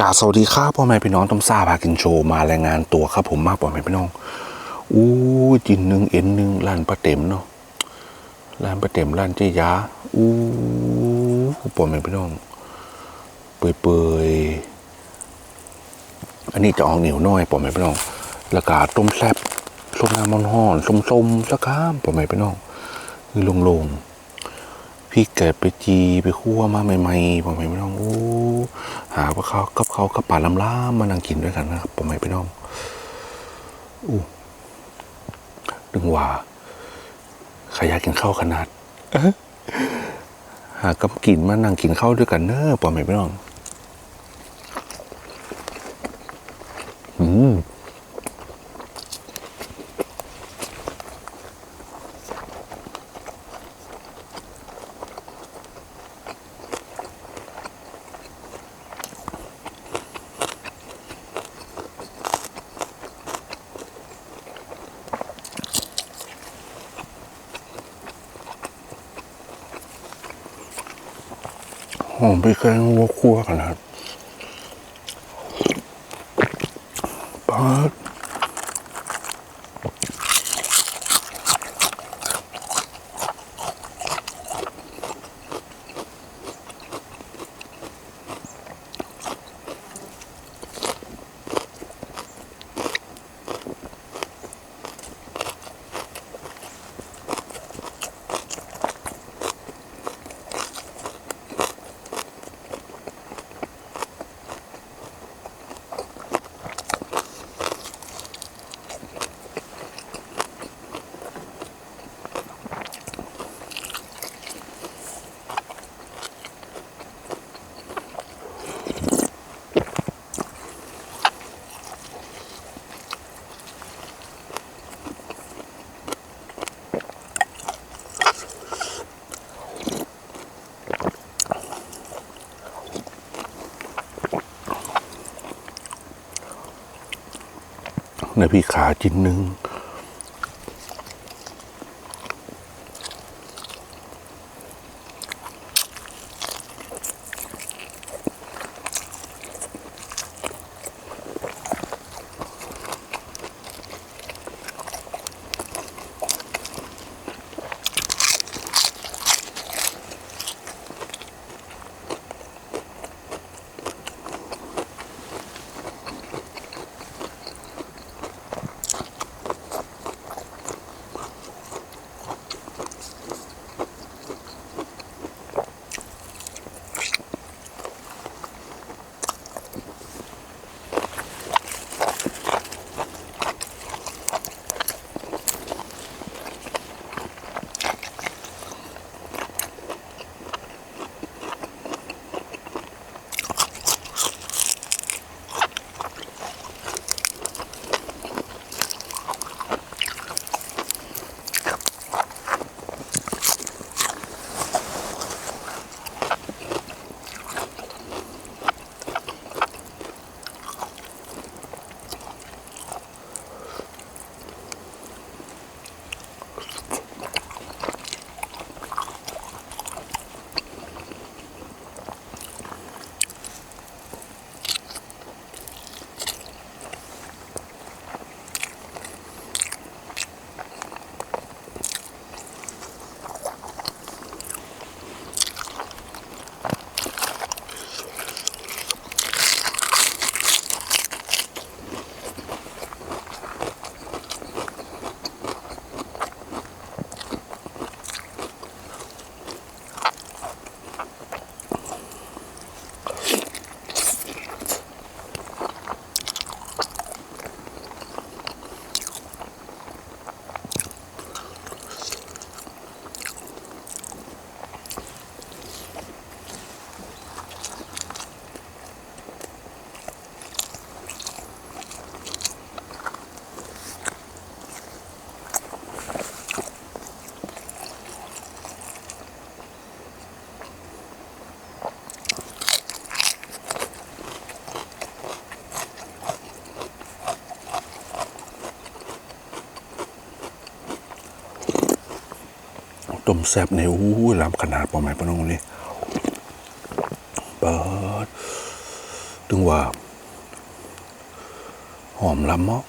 กาสวัสดีครับพ่อแม่พี่น้องต้มซาพากินโชว์มารายงานตัวครับ ผมมากพ่อแม่พี่น้องอู้จินหนึ่งเอ็นหนึ่งร้านปลาเต็มเนาะร้านปลาเต็มร้านเจ๊ยาอู้พ่อแม่พี่น้อง เปื่อยๆอันนี้จะออกเหนียวน้อยพ่อแม่พี่น้องแล้วก็ต้มแซ่บส้มน้ำมันห่อนส้มๆสักข้ามพ่อแม่พี่น้องคือลงๆพี่เกิดไปจีไปคั่วมาใหม่ๆผมไม่น้องโอ้ หาว่าเขากับเขากับป่าลำล่ามมานั่งกินด้วยกันนะครับผมไม่น้องอู้ดึงว่าขยากกินข้าวขนาดหากับกินมานั่งกินข้าวด้วยกันเนอะผมไม่น้อง อืม หอมไปแกงวัวคั่วขนาดปาด ในพี่ขาจิ้นหนึ่ง ต้มแซ่บในอู้ล้ำขนาดประมาณปน้องนี่เปิดถึงว่า หอมล้ำเมาะ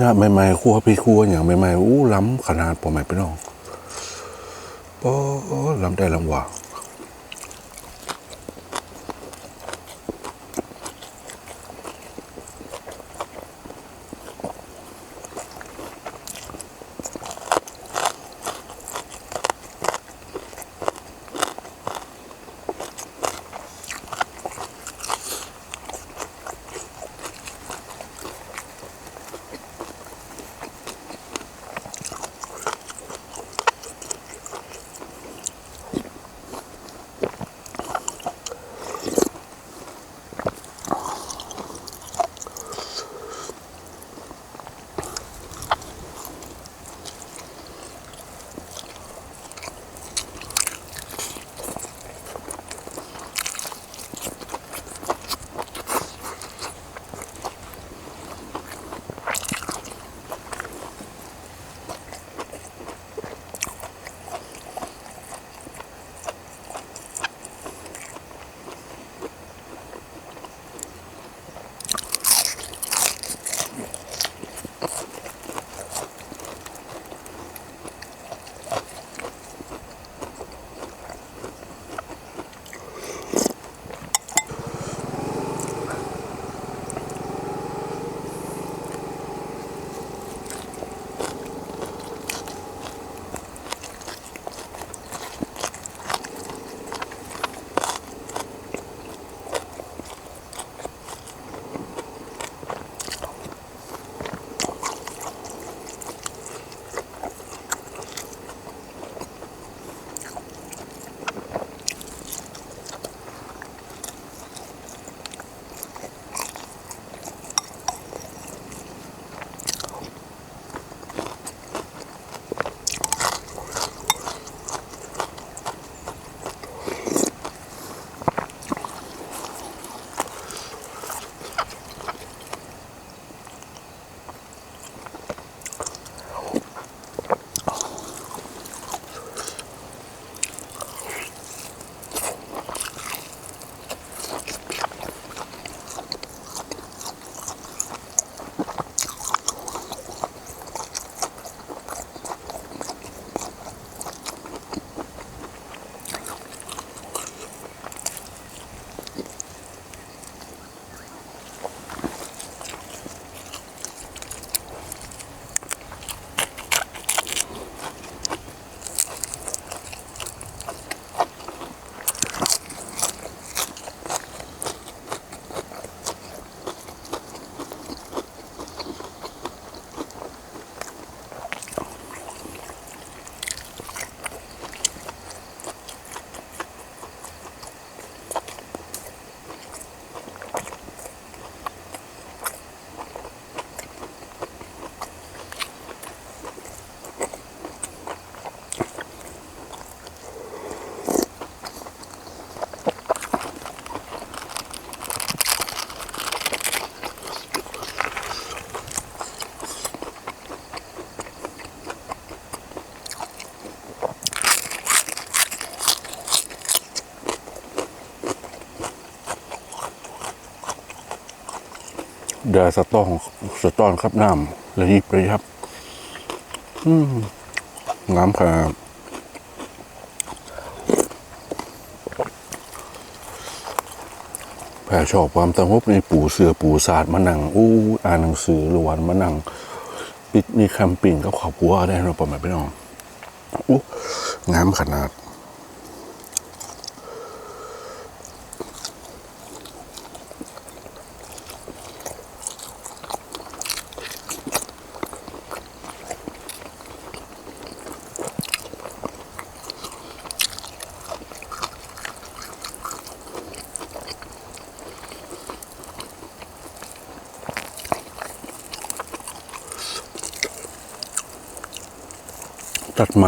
นี่ยใหม่ๆครัวพี่ครัวอย่างใหม่ๆอู้ล้ำขนาดปอใหม่ไปน้องปอล้ำได้ล้ำว่า ดือสตองสตอนครับน้ำเลยนี่ไปครับอืมงามครับแผ่ชอบความสงบในปู่เสือปู่ศาสตร์มานั่งอู้อ่านหนังสือหรือวันมานั่งปิดมีแคมปิ้งกับขอบคัวได้เราประมาณพี่น้องอู้งามขนาด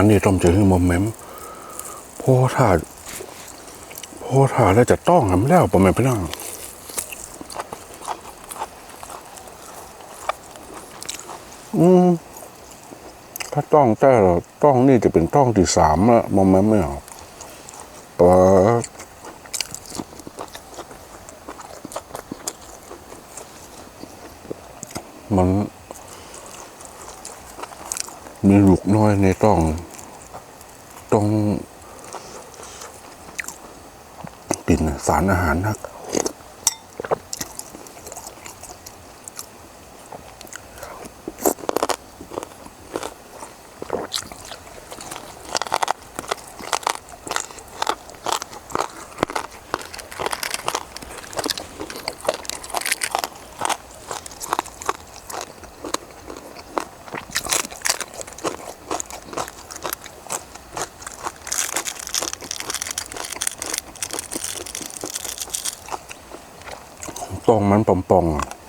มันนี่ต้องเจอคือมอมแมมเพราะถ้าพราะถ้าแล้วจะต้องทำแล้วประมาณพี่น้องอืมถ้าต้องแต่ต้องนี่จะเป็นต้องที่สามละมอมแมมไม่เอาปะมัน มีลูกน้อยในต้อง ต้องกินสารอาหารนัก องมันปองๆ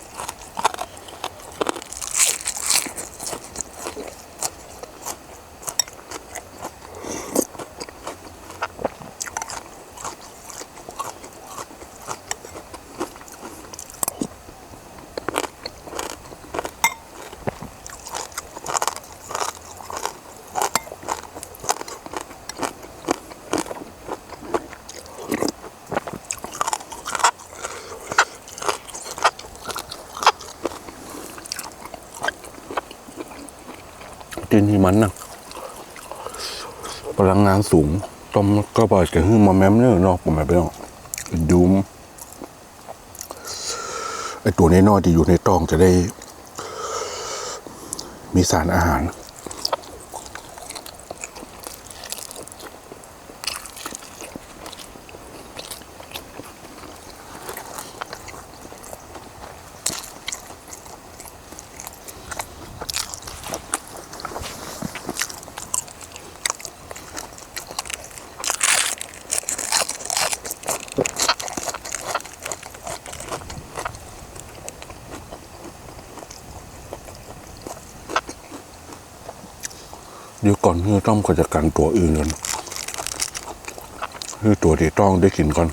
นที่มันนะพลังงานสูงต้มก็ปล่อกจะหื้อมาแม้มเนื้อนอกผมแบบไปเนาะดูมไอตัวน้อยๆที่อยู่ในตองจะได้ มีสารอาหาร เดี๋ยวก่อนเนื้อต้องก็จะกันตัวอื่นก่อนคือตัวที่ต้องได้กินก่อน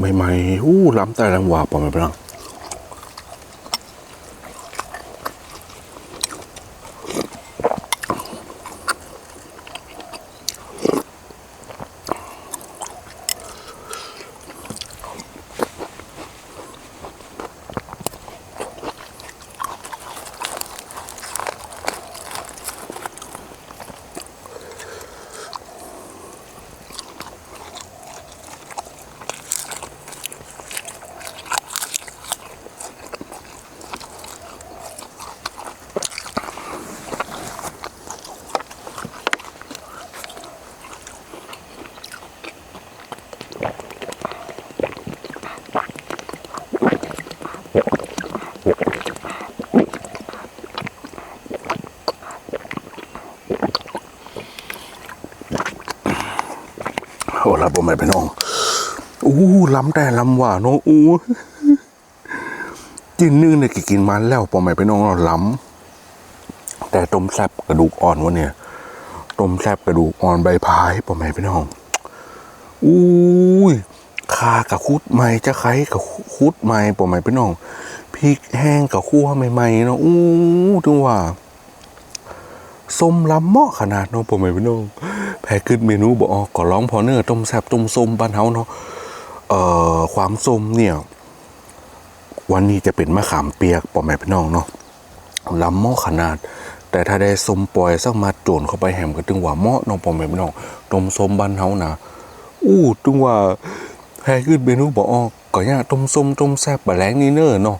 เนี่ยใหม่ๆอู้ล้ำใต้ล้ำวาปอมไปบ้าง โอ้ละผมไม่ไปน้องอู้ล้ำแต่ล้ำว่าเนาะอู้กินนึ่งเนี่ยกินมันแล้วผมไม่ไปน้องเราล้ำแต่ต้มแซบกระดูกอ่อนวะเนี่ยต้มแซบกระดูกอ่อนใบพายผมไม่ไปน้องอู้ยคากับคุดใหม่จะไคร้กับคุดใหม่ผมไม่ไปน้องพริกแห้งกับคั่วใหม่ๆเนาะอู้ถึงว่าส้มล้ำเหมาะขนาดเนาะผมไม่พี่น้อง แพ้ขึ้นเมนูบอกออกก็ร้องพอเนื้อต้มแซบต้มส้มบ้านเฮาเนาะเอ่อความส้มเนี่ย วันนี้จะเป็นมะขามเปียกปอมแม่พี่น้องเนาะลำหมาะขนาด แต่ถ้าได้ส้มปล่อยสักมาโจนเข้าไปแหมก็ถึงว่าหมาะเน้องปอมแม่พี่น้องต้มส้มบ้านเฮานะอู้ถึงว่าแพ้ขึ้นเมนูบอกออก็ย่าต้มส้มต้มแซ่บบะแรงนี่เนอเนาะ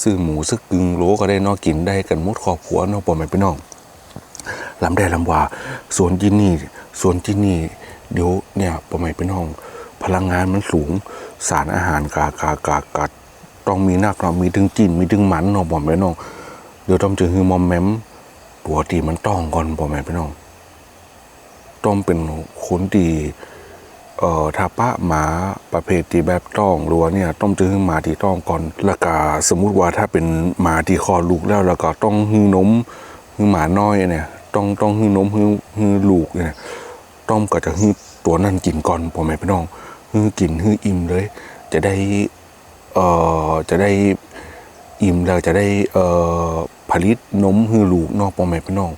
ซื้อหมูสักกึ่งโลก็ได้นาะกินได้กันมดครอบครัวเนาะปอมแม่พี่น้อง ลำได้ลำว่าสวนที่นี่สวนที่นี่เดี๋ยวเนี่ยประมาณเป็นห้อง พลังงานมันสูงสารอาหารกากากากาต้องมีนักเนามีถึงจีนมีถึงหมันเนาะบอกไปน้องเดี๋ยวต้องเจอฮือมอมแมมปกติมันต้องก่อนบอกแม่พี่น้องต้องเป็นคนดีเอ่อถ้าปะหมาประเภทที่แบบต้องรัวเนี่ยต้องเจอฮือหมาที่ต้องก่อนแล้วก็สมมุติว่าถ้าเป็นหมาที่คลอดลูกแล้วแล้วก็ต้องฮือนมฮือหมาน้อยเนี่ย ต้องต้องฮือนมฮือฮือลูกเนี่ยต้องก็จะฮือตัวนั้นกินก่อนพ่อแม่พี่น้องฮือกินฮืออิ่มเลย จะได้เอ่อจะได้อิ่มแล้วจะได้เอ่อผลิตนมฮือลูกนอกพ่อแม่พี่น้อง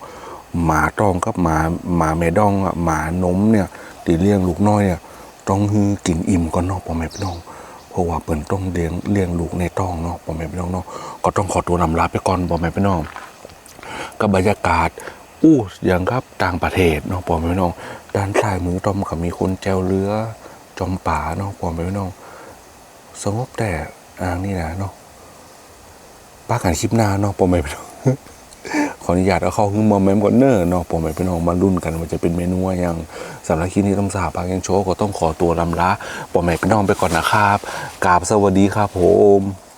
หมาต้องกับหมาหมาแม่ดองอะหมานมเนี่ยตีเลี้ยงลูกน้อยเนี่ยต้องฮือกินอิ่มก่อนเนอกพ่อแม่พี่น้อง เพราะว่าเปิ่นต้องเลี้ยงเลี้ยงลูกในต้องเนาะพ่อแม่พี่น้องเนาะก็ต้องขอตัวนำลาไปก่อนพ่อแม่พี่น้องกับบรรยากาศ อู้อย่างครับต่างประเทศเนาะปอแมพี่น้อง ด้านซ้ายมือตอมก็มีคนแจวเรือ จอมป่าเนาะปอแมพี่น้องสงบแต่อ่างนี่นะเนาะป้ากันคลิปหน้าเนาะปอแมพี่น้องขออนุญาตเอาเข้าขึ้นมาแมมก่อนเนอร์เนาะปอมพี่น้องมารุ่นกันว่าจะเป็นเมนูอย่างสำหรับคลิปนี้ต้องสาปากยังโชว์ก็ต้องขอตัวลำลาปอมพี่น้องไปก่อนนะครับกราบสวัสดีครับผม